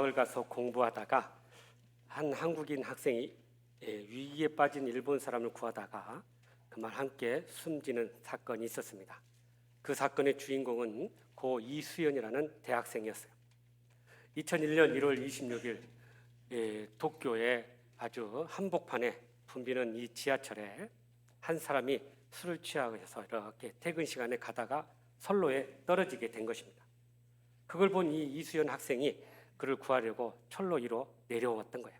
유학을 가서 공부하다가 한 한국인 학생이 예, 위기에 빠진 일본 사람을 구하다가 그만 함께 숨지는 사건이 있었습니다. 그 사건의 주인공은 고 이수연이라는 대학생이었어요. 2001년 1월 26일 예, 도쿄의 아주 한복판에 붐비는 이 지하철에 한 사람이 술을 취하셔서 이렇게 퇴근 시간에 가다가 선로에 떨어지게 된 것입니다. 그걸 본 이 이수연 학생이 그를 구하려고 철로 위로 내려왔던 거예요.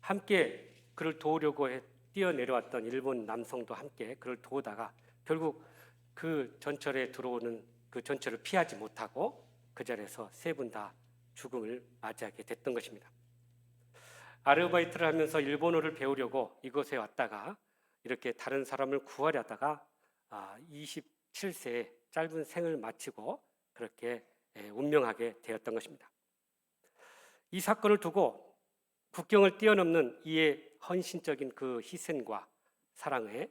함께 그를 도우려고 해 뛰어 내려왔던 일본 남성도 함께 그를 도우다가 결국 그 전철에 들어오는 그 전철을 피하지 못하고 그 자리에서 세 분 다 죽음을 맞이하게 됐던 것입니다. 아르바이트를 하면서 일본어를 배우려고 이곳에 왔다가 이렇게 다른 사람을 구하려다가 아, 27세의 짧은 생을 마치고 그렇게 예, 운명하게 되었던 것입니다. 이 사건을 두고 국경을 뛰어넘는 이의 헌신적인 그 희생과 사랑에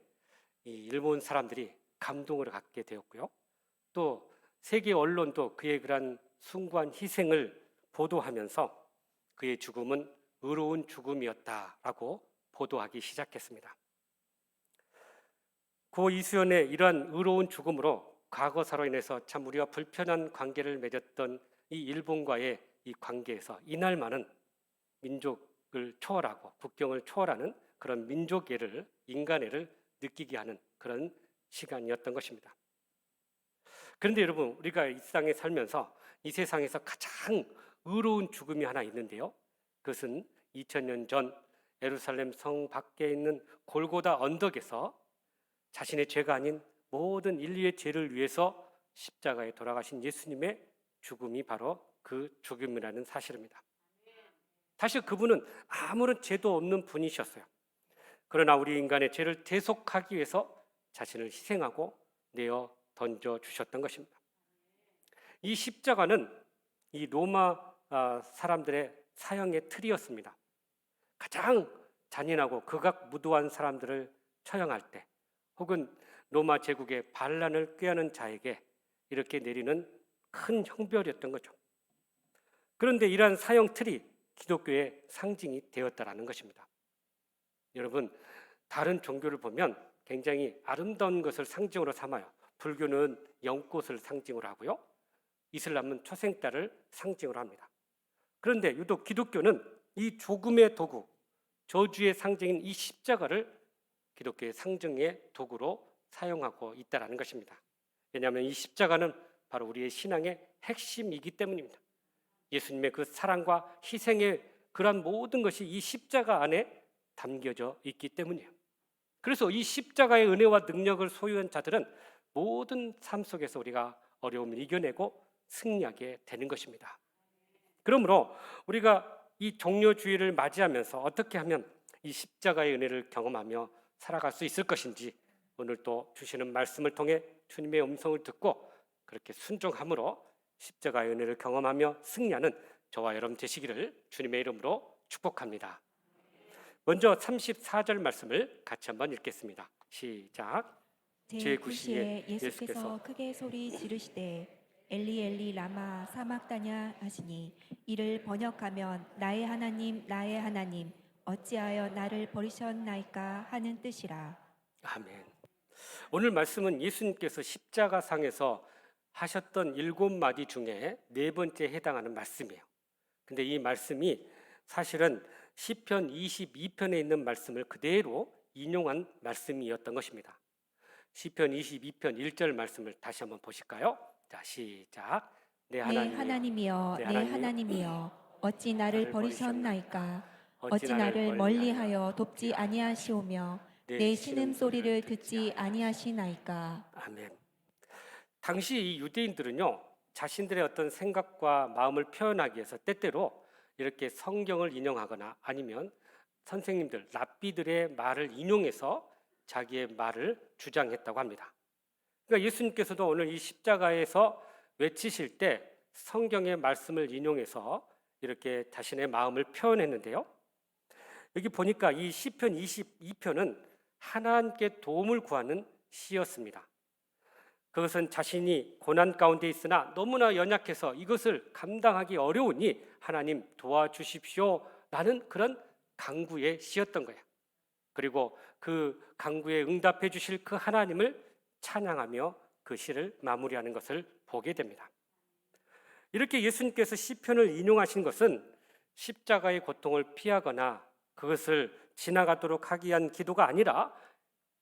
이 일본 사람들이 감동을 갖게 되었고요. 또 세계 언론도 그의 그러한 숭고한 희생을 보도하면서 그의 죽음은 의로운 죽음이었다라고 보도하기 시작했습니다. 고 이수연의 이러한 의로운 죽음으로 과거사로 인해서 참 우리가 불편한 관계를 맺었던 이 일본과의 이 관계에서 이날만은 민족을 초월하고 국경을 초월하는 그런 민족애를 인간애를 느끼게 하는 그런 시간이었던 것입니다. 그런데 여러분 우리가 이 땅에 살면서 이 세상에서 가장 의로운 죽음이 하나 있는데요. 그것은 2000년 전 예루살렘 성 밖에 있는 골고다 언덕에서 자신의 죄가 아닌 모든 인류의 죄를 위해서 십자가에 돌아가신 예수님의 죽음이 바로 그 죽음이라는 사실입니다. 사실 그분은 아무런 죄도 없는 분이셨어요. 그러나 우리 인간의 죄를 대속하기 위해서 자신을 희생하고 내어 던져 주셨던 것입니다. 이 십자가는 이 로마 아, 사람들의 사형의 틀이었습니다. 가장 잔인하고 극악무도한 사람들을 처형할 때 혹은 로마 제국의 반란을 꾀하는 자에게 이렇게 내리는 큰 형벌이었던 거죠. 그런데 이러한 사형 틀이 기독교의 상징이 되었다라는 것입니다. 여러분, 다른 종교를 보면 굉장히 아름다운 것을 상징으로 삼아요. 불교는 연꽃을 상징으로 하고요. 이슬람은 초생달을 상징으로 합니다. 그런데 유독 기독교는 이 조금의 도구, 저주의 상징인 이 십자가를 기독교의 상징의 도구로 사용하고 있다라는 것입니다. 왜냐하면 이 십자가는 바로 우리의 신앙의 핵심이기 때문입니다. 예수님의 그 사랑과 희생의 그러한 모든 것이 이 십자가 안에 담겨져 있기 때문이에요. 그래서 이 십자가의 은혜와 능력을 소유한 자들은 모든 삶 속에서 우리가 어려움을 이겨내고 승리하게 되는 것입니다. 그러므로 우리가 이 종료주의를 맞이하면서 어떻게 하면 이 십자가의 은혜를 경험하며 살아갈 수 있을 것인지 오늘 또 주시는 말씀을 통해 주님의 음성을 듣고 그렇게 순종함으로 십자가의 은혜를 경험하며 승리하는 저와 여러분 되시기를 주님의 이름으로 축복합니다. 먼저 34절 말씀을 같이 한번 읽겠습니다. 시작. 제9시에 제9시에 예수께서 예수께서 크게 소리 지르시되 엘리 엘리 라마 사막다냐 하시니 이를 번역하면 나의 하나님 나의 하나님 어찌하여 나를 버리셨나이까 하는 뜻이라 아멘. 오늘 말씀은 예수님께서 십자가상에서 하셨던 일곱 마디 중에 네 번째 해당하는 말씀이에요. 근데 이 말씀이 사실은 시편 22편에 있는 말씀을 그대로 인용한 말씀이었던 것입니다. 시편 22편 1절 말씀을 다시 한번 보실까요? 자, 시작. 내내 하나님, 하나님이여 내내 하나님, 하나님이여 어찌 나를 버리셨나이까 어찌 나를 멀리하여 돕지 아니하시오며 내내 신음 소리를 듣지 아니하시나이까 아멘. 당시 이 유대인들은요 자신들의 어떤 생각과 마음을 표현하기 위해서 때때로 이렇게 성경을 인용하거나 아니면 선생님들 랍비들의 말을 인용해서 자기의 말을 주장했다고 합니다. 그러니까 예수님께서도 오늘 이 십자가에서 외치실 때 성경의 말씀을 인용해서 이렇게 자신의 마음을 표현했는데요. 여기 보니까 이 시편 22편은 하나님께 도움을 구하는 시였습니다. 그것은 자신이 고난 가운데 있으나 너무나 연약해서 이것을 감당하기 어려우니 하나님 도와주십시오. 라는 그런 강구의 시였던 거야. 그리고 그 강구에 응답해 주실 그 하나님을 찬양하며 그 시를 마무리하는 것을 보게 됩니다. 이렇게 예수님께서 시편을 인용하신 것은 십자가의 고통을 피하거나 그것을 지나가도록 하기 위한 기도가 아니라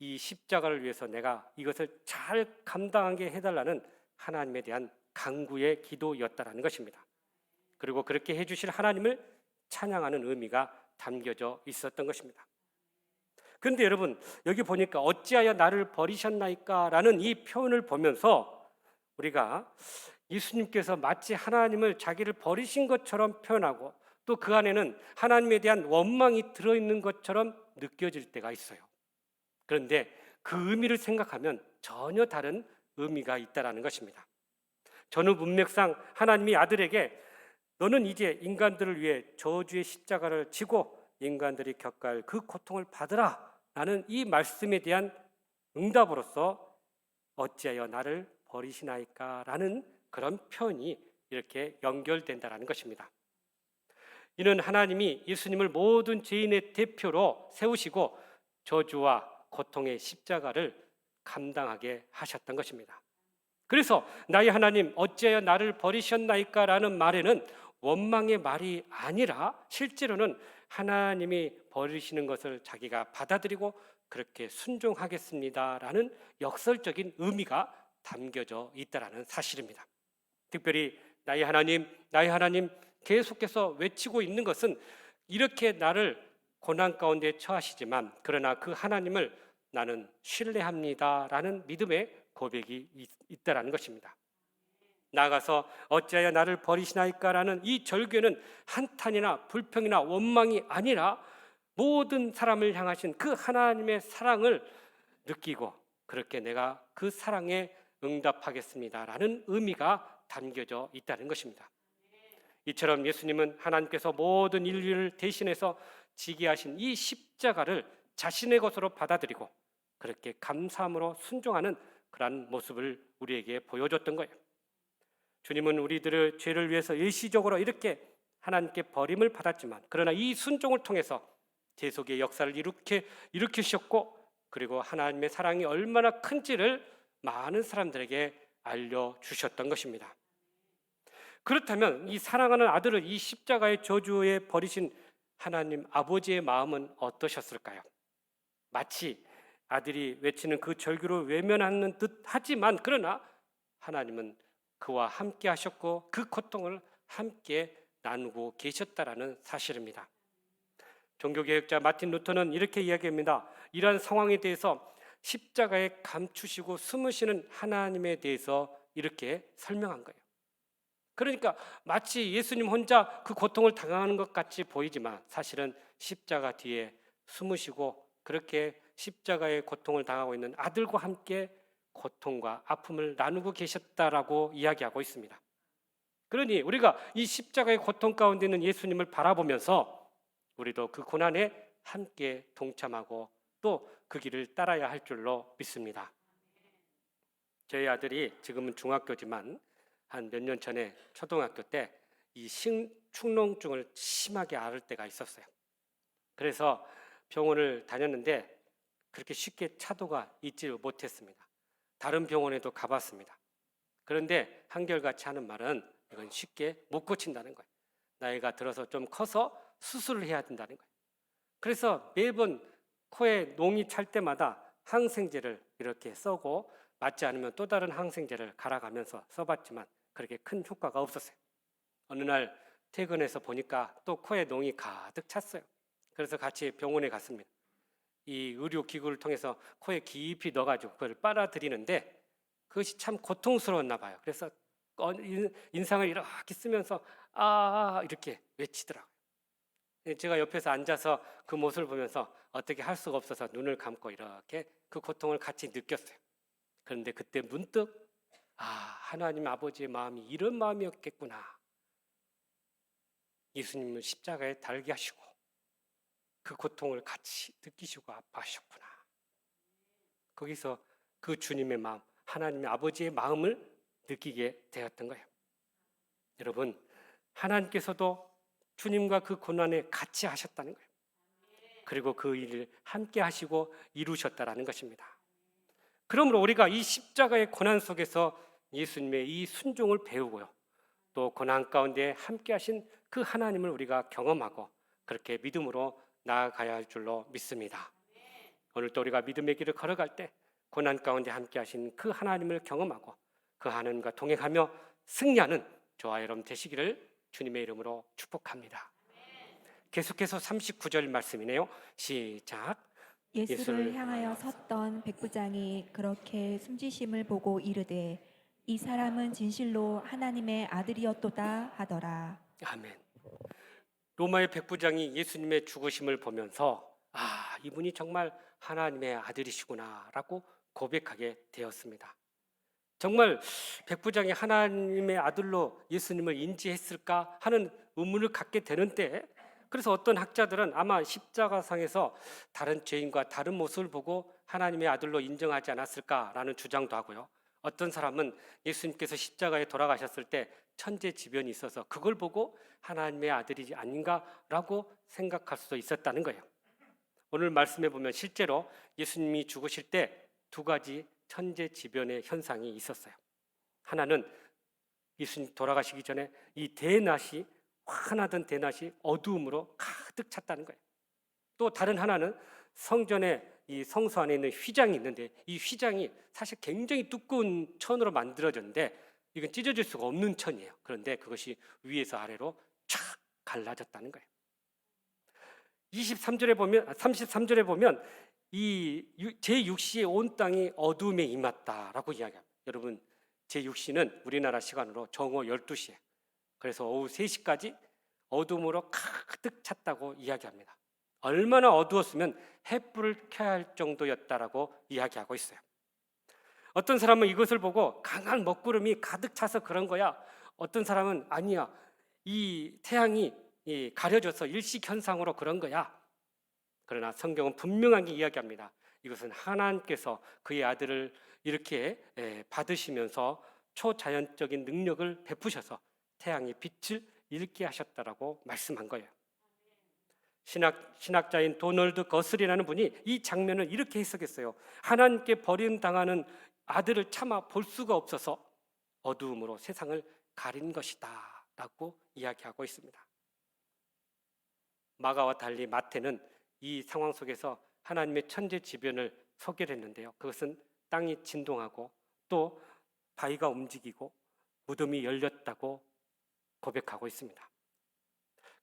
이 십자가를 위해서 내가 이것을 잘 감당하게 해달라는 하나님에 대한 강구의 기도였다라는 것입니다. 그리고 그렇게 해주실 하나님을 찬양하는 의미가 담겨져 있었던 것입니다. 그런데 여러분 여기 보니까 어찌하여 나를 버리셨나이까라는 이 표현을 보면서 우리가 예수님께서 마치 하나님을 자기를 버리신 것처럼 표현하고 또 그 안에는 하나님에 대한 원망이 들어있는 것처럼 느껴질 때가 있어요. 그런데 그 의미를 생각하면 전혀 다른 의미가 있다라는 것입니다. 전후 문맥상 하나님이 아들에게 너는 이제 인간들을 위해 저주의 십자가를 지고 인간들이 겪을 그 고통을 받으라 라는 이 말씀에 대한 응답으로서 어찌하여 나를 버리시나이까 라는 그런 표현이 이렇게 연결된다라는 것입니다. 이는 하나님이 예수님을 모든 죄인의 대표로 세우시고 저주와 고통의 십자가를 감당하게 하셨던 것입니다. 그래서 나의 하나님 어찌하여 나를 버리셨나이까라는 말에는 원망의 말이 아니라 실제로는 하나님이 버리시는 것을 자기가 받아들이고 그렇게 순종하겠습니다라는 역설적인 의미가 담겨져 있다라는 사실입니다. 특별히 나의 하나님, 나의 하나님 계속해서 외치고 있는 것은 이렇게 나를 고난 가운데 처하시지만 그러나 그 하나님을 나는 신뢰합니다라는 믿음의 고백이 있- 있다라는 것입니다. 나아가서 어찌하여 나를 버리시나이까라는 이 절규는 한탄이나 불평이나 원망이 아니라 모든 사람을 향하신 그 하나님의 사랑을 느끼고 그렇게 내가 그 사랑에 응답하겠습니다라는 의미가 담겨져 있다는 것입니다. 이처럼 예수님은 하나님께서 모든 인류를 대신해서 지게 하신 이 십자가를 자신의 것으로 받아들이고 그렇게 감사함으로 순종하는 그러한 모습을 우리에게 보여줬던 거예요. 주님은 우리들의 죄를 위해서 일시적으로 이렇게 하나님께 버림을 받았지만 그러나 이 순종을 통해서 대속의 역사를 이렇게 일으키셨고 그리고 하나님의 사랑이 얼마나 큰지를 많은 사람들에게 알려 주셨던 것입니다. 그렇다면 이 사랑하는 아들을 이 십자가의 저주에 버리신 하나님 아버지의 마음은 어떠셨을까요? 마치 아들이 외치는 그 절규를 외면하는 듯 하지만 그러나 하나님은 그와 함께 하셨고 그 고통을 함께 나누고 계셨다라는 사실입니다. 종교개혁자 마틴 루터는 이렇게 이야기합니다. 이러한 상황에 대해서 십자가에 감추시고 숨으시는 하나님에 대해서 이렇게 설명한 거예요. 그러니까 마치 예수님 혼자 그 고통을 당하는 것 같이 보이지만 사실은 십자가 뒤에 숨으시고 그렇게 십자가의 고통을 당하고 있는 아들과 함께 고통과 아픔을 나누고 계셨다라고 이야기하고 있습니다. 그러니 우리가 이 십자가의 고통 가운데 있는 예수님을 바라보면서 우리도 그 고난에 함께 동참하고 또 그 길을 따라야 할 줄로 믿습니다. 저희 아들이 지금은 중학교지만 한 몇 년 전에 초등학교 때 이 축농증을 심하게 앓을 때가 있었어요. 그래서 병원을 다녔는데 그렇게 쉽게 차도가 있지 못했습니다. 다른 병원에도 가봤습니다. 그런데 한결같이 하는 말은 이건 쉽게 못 고친다는 거예요. 나이가 들어서 좀 커서 수술을 해야 된다는 거예요. 그래서 매번 코에 농이 찰 때마다 항생제를 이렇게 써고 맞지 않으면 또 다른 항생제를 갈아가면서 써봤지만 그렇게 큰 효과가 없었어요. 어느 날 퇴근해서 보니까 또 코에 농이 가득 찼어요. 그래서 같이 병원에 갔습니다. 이 의료 기구를 통해서 코에 깊이 넣어가지고 그걸 빨아들이는데 그것이 참 고통스러웠나 봐요. 그래서 어, 인- 인상을 이렇게 쓰면서 아 이렇게 외치더라고요. 예, 제가 옆에서 앉아서 그 모습을 보면서 어떻게 할 수가 없어서 눈을 감고 이렇게 그 고통을 같이 느꼈어요. 그런데 그때 문득 아 하나님 아버지의 마음이 이런 마음이었겠구나. 예수님을 십자가에 달게 하시고 그 고통을 같이 느끼시고 아파하셨구나. 거기서 그 주님의 마음, 하나님의 아버지의 마음을 느끼게 되었던 거예요. 여러분, 하나님께서도 주님과 그 고난에 같이 하셨다는 거예요. 그리고 그 일을 함께 하시고 이루셨다라는 것입니다. 그러므로 우리가 이 십자가의 고난 속에서 예수님의 이 순종을 배우고요. 또 고난 가운데 함께 하신 그 하나님을 우리가 경험하고 그렇게 믿음으로 나아가야 할 줄로 믿습니다. 오늘 또 우리가 믿음의 길을 걸어갈 때 고난 가운데 함께 하신 그 하나님을 경험하고 그 하나님과 동행하며 승리하는 저와 여러분 되시기를 주님의 이름으로 축복합니다. 계속해서 39절 말씀이네요. 시작. 예수를 향하여 섰던 백부장이 그렇게 숨지심을 보고 이르되 이 사람은 진실로 하나님의 아들이었도다 하더라. 아멘. 로마의 백부장이 예수님의 죽으심을 보면서 아, 이분이 정말 하나님의 아들이시구나라고 고백하게 되었습니다. 정말 백부장이 하나님의 아들로 예수님을 인지했을까 하는 의문을 갖게 되는데 그래서 어떤 학자들은 아마 십자가상에서 다른 죄인과 다른 모습을 보고 하나님의 아들로 인정하지 않았을까라는 주장도 하고요. 어떤 사람은 예수님께서 십자가에 돌아가셨을 때 천재지변이 있어서 그걸 보고 하나님의 아들이 아닌가라고 생각할 수도 있었다는 거예요. 오늘 말씀해 보면 실제로 예수님이 죽으실 때 두 가지 천재지변의 현상이 있었어요. 하나는 예수님 돌아가시기 전에 이 대낮이 환하던 대낮이 어두움으로 가득 찼다는 거예요. 또 다른 하나는 성전에 이 성소 안에 있는 휘장이 있는데 이 휘장이 사실 굉장히 두꺼운 천으로 만들어졌는데 이건 찢어질 수가 없는 천이에요. 그런데 그것이 위에서 아래로 쫙 갈라졌다는 거예요. 23절에 보면 33절에 보면 이 제6시에 온 땅이 어둠에 임했다라고 이야기합니다. 여러분 제6시는 우리나라 시간으로 정오 12시에 그래서 오후 3시까지 어둠으로 가득 찼다고 이야기합니다. 얼마나 어두웠으면 햇불을 켜야 할 정도였다라고 이야기하고 있어요. 어떤 사람은 이것을 보고 강한 먹구름이 가득 차서 그런 거야. 어떤 사람은 아니야. 이 태양이 이 가려져서 일식 현상으로 그런 거야. 그러나 성경은 분명하게 이야기합니다. 이것은 하나님께서 그의 아들을 이렇게 에, 받으시면서 초자연적인 능력을 베푸셔서 태양의 빛을 잃게 하셨다라고 말씀한 거예요. 신학 신학자인 도널드 거슬이라는 분이 이 장면을 이렇게 해석했어요. 하나님께 버림 당하는 아들을 참아 볼 수가 없어서 어두움으로 세상을 가린 것이다 라고 이야기하고 있습니다. 마가와 달리 마태는 이 상황 속에서 하나님의 천재지변을 소개했는데요. 그것은 땅이 진동하고 또 바위가 움직이고 무덤이 열렸다고 고백하고 있습니다.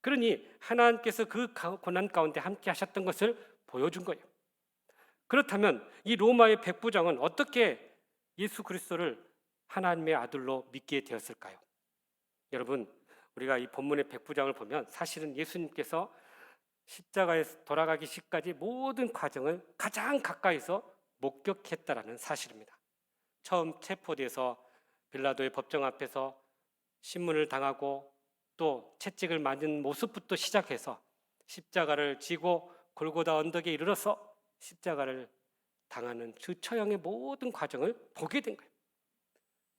그러니 하나님께서 그 고난 가운데 함께 하셨던 것을 보여준 거예요. 그렇다면 이 로마의 백부장은 어떻게 예수 그리스도를 하나님의 아들로 믿게 되었을까요? 여러분, 우리가 이 본문의 백부장을 보면 사실은 예수님께서 십자가에 돌아가기 시까지 모든 과정을 가장 가까이서 목격했다라는 사실입니다. 처음 체포돼서 빌라도의 법정 앞에서 신문을 당하고 또 채찍을 맞은 모습부터 시작해서 십자가를 지고 골고다 언덕에 이르러서 십자가를 당하는 그 처형의 모든 과정을 보게 된 거예요.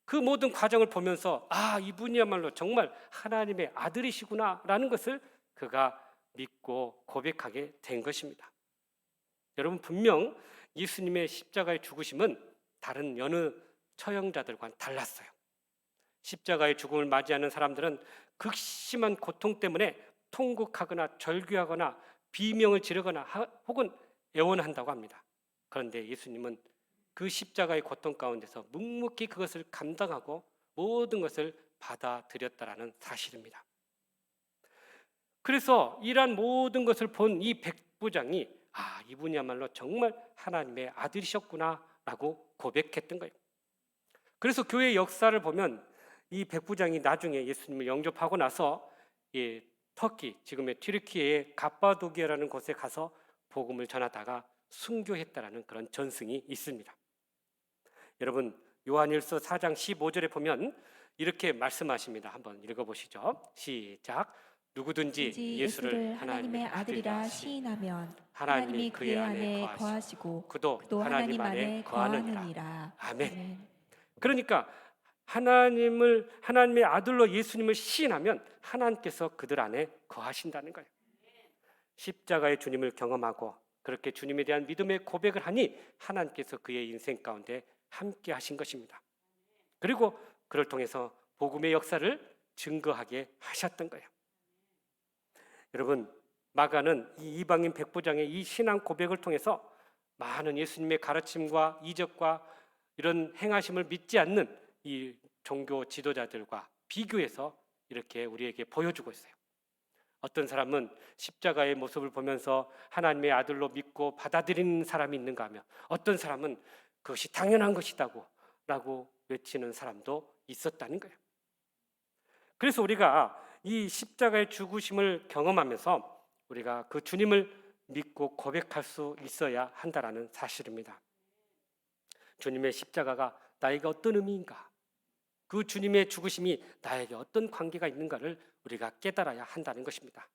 그 모든 과정을 보면서 아 이분이야말로 정말 하나님의 아들이시구나라는 것을 그가 믿고 고백하게 된 것입니다. 여러분 분명 예수님의 십자가의 죽으심은 다른 여느 처형자들과는 달랐어요. 십자가의 죽음을 맞이하는 사람들은 극심한 고통 때문에 통곡하거나 절규하거나 비명을 지르거나 혹은 애원한다고 합니다. 그런데 예수님은 그 십자가의 고통 가운데서 묵묵히 그것을 감당하고 모든 것을 받아들였다라는 사실입니다. 그래서 이러한 모든 것을 본 이 백부장이 아 이분이야말로 정말 하나님의 아들이셨구나라고 고백했던 거예요. 그래서 교회 역사를 보면 이 백부장이 나중에 예수님을 영접하고 나서 이 터키 지금의 튀르키예의 갑바도기아라는 곳에 가서 복음을 전하다가 순교했다라는 그런 전승이 있습니다. 여러분 요한일서 4장 15절에 보면 이렇게 말씀하십니다. 한번 읽어보시죠. 시작. 누구든지 든지 예수를 하나님의 아들이라 시인하면 하나님이 그의 안에 거하시고 그도 또 하나님 안에. 거하느니라. 아멘. 그러니까 하나님을 하나님의 아들로 예수님을 시인하면 하나님께서 그들 안에 거하신다는 거예요. 십자가의 주님을 경험하고 그렇게 주님에 대한 믿음의 고백을 하니 하나님께서 그의 인생 가운데 함께 하신 것입니다. 그리고 그를 통해서 복음의 역사를 증거하게 하셨던 거예요. 여러분, 마가는 이 이방인 백부장의 이 신앙 고백을 통해서 많은 예수님의 가르침과 이적과 이런 행하심을 믿지 않는 이 종교 지도자들과 비교해서 이렇게 우리에게 보여주고 있어요. 어떤 사람은 십자가의 모습을 보면서 하나님의 아들로 믿고 받아들이는 사람이 있는가 하면 어떤 사람은 그것이 당연한 것이다고 라고 외치는 사람도 있었다는 거예요. 그래서 우리가 이 십자가의 죽으심을 경험하면서 우리가 그 주님을 믿고 고백할 수 있어야 한다라는 사실입니다. 주님의 십자가가 나에게 어떤 의미인가? 그 주님의 죽으심이 나에게 어떤 관계가 있는가를 우리가 깨달아야 한다는 것입니다.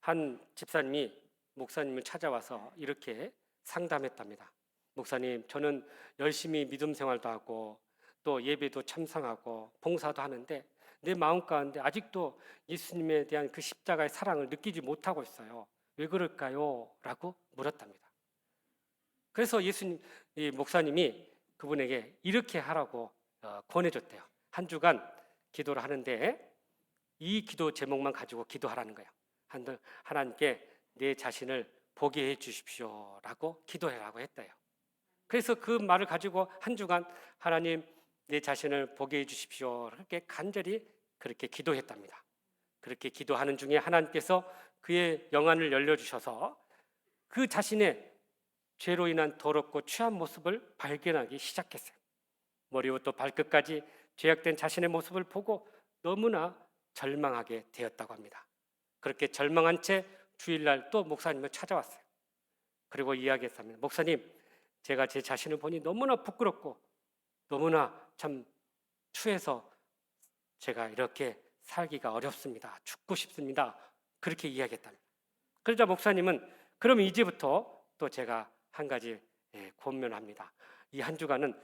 한 집사님이 목사님을 찾아와서 이렇게 상담했답니다. 목사님, 저는 열심히 믿음 생활도 하고 또 예배도 참상하고 봉사도 하는데 내 마음 가운데 아직도 예수님에 대한 그 십자가의 사랑을 느끼지 못하고 있어요. 왜 그럴까요? 라고 물었답니다. 그래서 예수님, 이 목사님이 그분에게 이렇게 하라고 어, 권해줬대요. 한 주간 기도를 하는데 이 기도 제목만 가지고 기도하라는 거예요. 한- 하나님께 내 자신을 보게 해 주십시오라고 기도해라고 했대요. 그래서 그 말을 가지고 한 주간 하나님 내 자신을 보게 해 주십시오. 이렇게 간절히 그렇게 기도했답니다. 그렇게 기도하는 중에 하나님께서 그의 영안을 열려 주셔서 그 자신의 죄로 인한 더럽고 취한 모습을 발견하기 시작했어요. 머리부터 발끝까지 죄악된 자신의 모습을 보고 너무나 절망하게 되었다고 합니다. 그렇게 절망한 채 주일날 또 목사님을 찾아왔어요. 그리고 이야기했습니다. 목사님, 제가 제 자신을 보니 너무나 부끄럽고 너무나 참 추해서 제가 이렇게 살기가 어렵습니다. 죽고 싶습니다. 그렇게 이야기했답니다. 그러자 목사님은 그럼 이제부터 또 제가 한 가지 예, 권면합니다. 이 한 주간은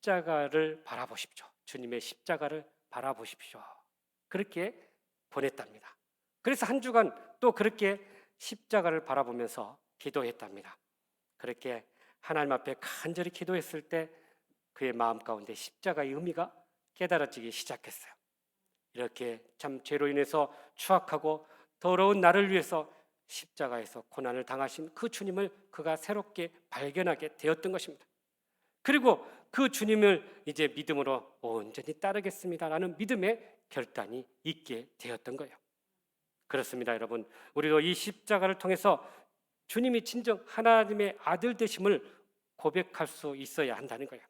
십자가를 바라보십시오. 주님의 십자가를 바라보십시오. 그렇게 보냈답니다. 그래서 한 주간 또 그렇게 십자가를 바라보면서 기도했답니다. 그렇게 하나님 앞에 간절히 기도했을 때 그의 마음 가운데 십자가의 의미가 깨달아지기 시작했어요. 이렇게 참 죄로 인해서 추악하고 더러운 나를 위해서 십자가에서 고난을 당하신 그 주님을 그가 새롭게 발견하게 되었던 것입니다. 그리고 그 주님을 이제 믿음으로 온전히 따르겠습니다라는 믿음의 결단이 있게 되었던 거예요. 그렇습니다, 여러분. 우리도 이 십자가를 통해서 주님이 진정 하나님의 아들 되심을 고백할 수 있어야 한다는 거예요.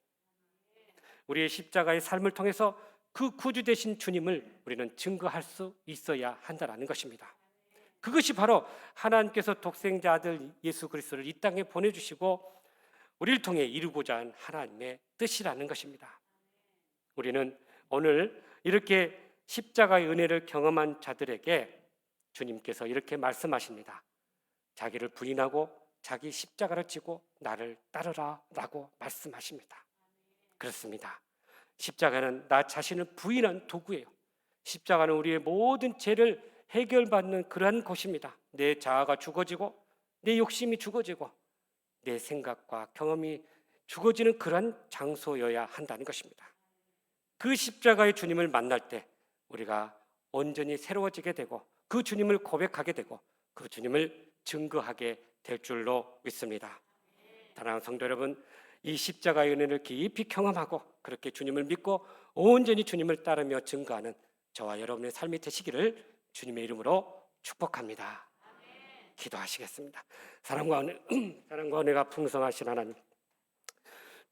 우리의 십자가의 삶을 통해서 그 구주 되신 주님을 우리는 증거할 수 있어야 한다라는 것입니다. 그것이 바로 하나님께서 독생자 아들 예수 그리스도를 이 땅에 보내 주시고 우리를 통해 이루고자 한 하나님의 뜻이라는 것입니다. 우리는 오늘 이렇게 십자가의 은혜를 경험한 자들에게 주님께서 이렇게 말씀하십니다. 자기를 부인하고 자기 십자가를 지고 나를 따르라라고 말씀하십니다. 그렇습니다. 십자가는 나 자신을 부인한 도구예요. 십자가는 우리의 모든 죄를 해결받는 그러한 곳입니다. 내 자아가 죽어지고 내 욕심이 죽어지고 내 생각과 경험이 죽어지는 그러한 장소여야 한다는 것입니다. 그 십자가의 주님을 만날 때 우리가 온전히 새로워지게 되고 그 주님을 고백하게 되고 그 주님을 증거하게 될 줄로 믿습니다. 사랑하는 성도 여러분, 이 십자가의 은혜를 깊이 경험하고 그렇게 주님을 믿고 온전히 주님을 따르며 증거하는 저와 여러분의 삶이 되시기를 주님의 이름으로 축복합니다. 기도하시겠습니다. 사랑과 은혜, 사랑과 은혜가 풍성하신 하나님,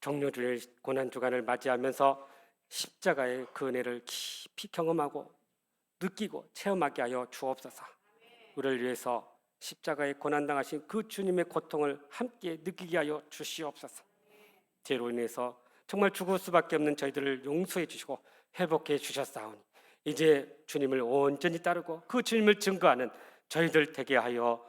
종료주일 고난 주간을 맞이하면서 십자가의 그 은혜를 깊이 경험하고 느끼고 체험하게 하여 주옵소서. 우리를 위해서 십자가에 고난 당하신 그 주님의 고통을 함께 느끼게 하여 주시옵소서. 죄로 인해서 정말 죽을 수밖에 없는 저희들을 용서해 주시고 회복해 주셨사오니 이제 주님을 온전히 따르고 그 주님을 증거하는 저희들 되게 하여